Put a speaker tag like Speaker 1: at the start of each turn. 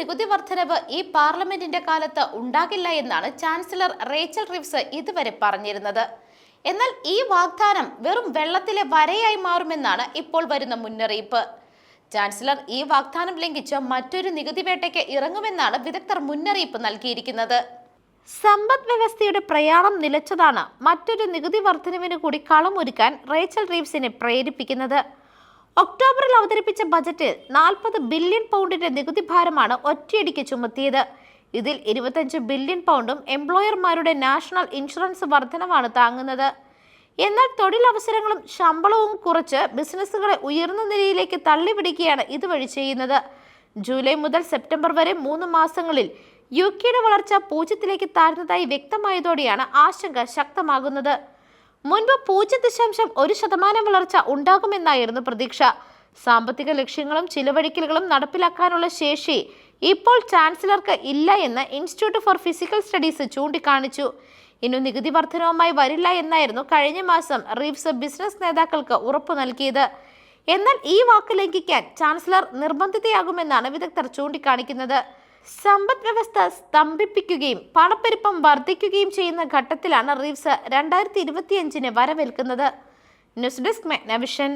Speaker 1: നികുതി വർധനവ് ഈ പാർലമെന്റിന്റെ കാലത്ത് ഉണ്ടാകില്ല എന്നാണ് ചാൻസലർ റേച്ചൽ റിവ്സ് ഇതുവരെ പറഞ്ഞിരുന്നത്. എന്നാൽ ഈ വാഗ്ദാനം വെറും വെള്ളത്തിലെ വരയായി മാറുമെന്നാണ് ഇപ്പോൾ വരുന്ന മുന്നറിയിപ്പ്. ചാൻസലർ ഈ വാഗ്ദാനം ലംഘിച്ച് മറ്റൊരു നികുതി വേട്ടയ്ക്ക് ഇറങ്ങുമെന്നാണ് വിദഗ്ധർ മുന്നറിയിപ്പ് നൽകിയിരിക്കുന്നത്. സമ്പദ് വ്യവസ്ഥയുടെ പ്രയാണം നിലച്ചതാണ് മറ്റൊരു നികുതി വർധനവിന് കൂടി കളമൊരുക്കാൻ റേച്ചൽ റീവ്സിനെ പ്രേരിപ്പിക്കുന്നത്. ഒക്ടോബറിൽ അവതരിപ്പിച്ച ബജറ്റിൽ നാൽപ്പത് ബില്യൺ പൗണ്ടിന്റെ നികുതി ഭാരമാണ് ഒറ്റയടിക്ക് ചുമത്തിയത്. ഇതിൽ ഇരുപത്തഞ്ച് ബില്യൺ പൗണ്ടും എംപ്ലോയർമാരുടെ നാഷണൽ ഇൻഷുറൻസ് വർധനമാണ് താങ്ങുന്നത്. എന്നാൽ തൊഴിലവസരങ്ങളും ശമ്പളവും കുറച്ച് ബിസിനസ്സുകളെ ഉയർന്ന നിലയിലേക്ക് തള്ളിപിടിക്കുകയാണ് ഇതുവഴി ചെയ്യുന്നത്. ജൂലൈ മുതൽ സെപ്റ്റംബർ വരെ മൂന്ന് മാസങ്ങളിൽ യു കെയുടെ വളർച്ച പൂജ്യത്തിലേക്ക് താഴ്ന്നതായി വ്യക്തമായതോടെയാണ് ആശങ്ക ശക്തമാകുന്നത്. മുൻപ് പൂജ്യം ദശാംശം ഒരു ശതമാനം വളർച്ച ഉണ്ടാകുമെന്നായിരുന്നു പ്രതീക്ഷ. സാമ്പത്തിക ലക്ഷ്യങ്ങളും ചിലവഴിക്കലുകളും നടപ്പിലാക്കാനുള്ള ശേഷി ഇപ്പോൾ ചാൻസലർക്ക് ഇല്ല എന്ന് ഇൻസ്റ്റിറ്റ്യൂട്ട് ഫോർ ഫിസിക്കൽ സ്റ്റഡീസ് ചൂണ്ടിക്കാണിച്ചു. ഇനി നികുതി വർധനവുമായി വരില്ല എന്നായിരുന്നു കഴിഞ്ഞ മാസം റീവ്സ് ബിസിനസ് നേതാക്കൾക്ക് ഉറപ്പു നൽകിയത്. എന്നാൽ ഈ വാക്ക് ലംഘിക്കാൻ ചാൻസലർ നിർബന്ധിതയാകുമെന്നാണ് വിദഗ്ധർ ചൂണ്ടിക്കാണിക്കുന്നത്. സമ്പദ് വ്യവസ്ഥ സ്തംഭിപ്പിക്കുകയും പണപ്പെരുപ്പം വർദ്ധിക്കുകയും ചെയ്യുന്ന ഘട്ടത്തിലാണ് റീവ്സ് രണ്ടായിരത്തി ഇരുപത്തിയഞ്ചിന് വരവേൽക്കുന്നത്. News desk മെഗ്നവിഷൻ.